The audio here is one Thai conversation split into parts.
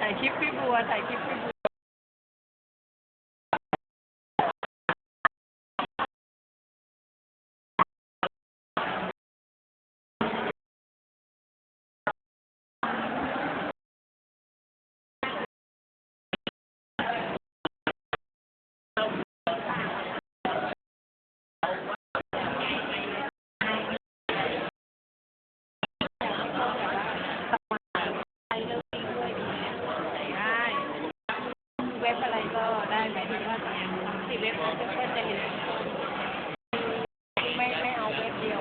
ถ่ายคลิปพี่บัวถ่ายคลิปพี่บัว ได้เว็บอะไรก็ได้หมายถึงว่าที่เว็บนั้นจะเพื่อจะเห็นไม่ไม่เอาเว็บเดียว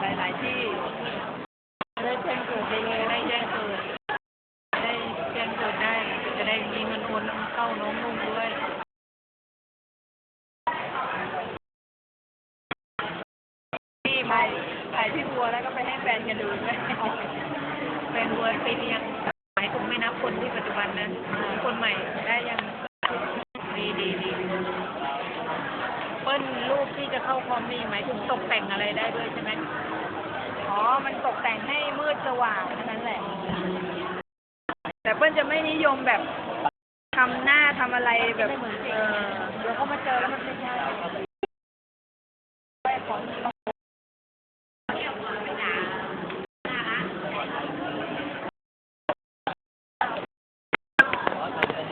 หลายๆที่ได้แจ้งเกิดไปเลยได้แจ้งเกิดได้แจ้งเกิดได้ จะได้มีเงินโอนเข้าน้องนุ่งด้วยที่ไปถ่ายที่บัวแล้วก็ไปให้แฟนกันดูด้วยแฟนบัวปีนี้ยังหมายคงไม่นับคนที่ปัจจุบันนะคนใหม่ได้ยังดีดีดีเปิ้ลรูปที่จะเข้าคอมนี่หมายถึงตกแต่งอะไรได้ด้วยใช่ไหมอ๋อ มันตกแต่งให้มืดสว่างเท่นั้นแหละ แต่เปิ้ลจะไม่นิยมแบบทำหน้าทำอะไรแบบ เออเดี๋ยวเขามาเจอแล้วมันไม่ใช่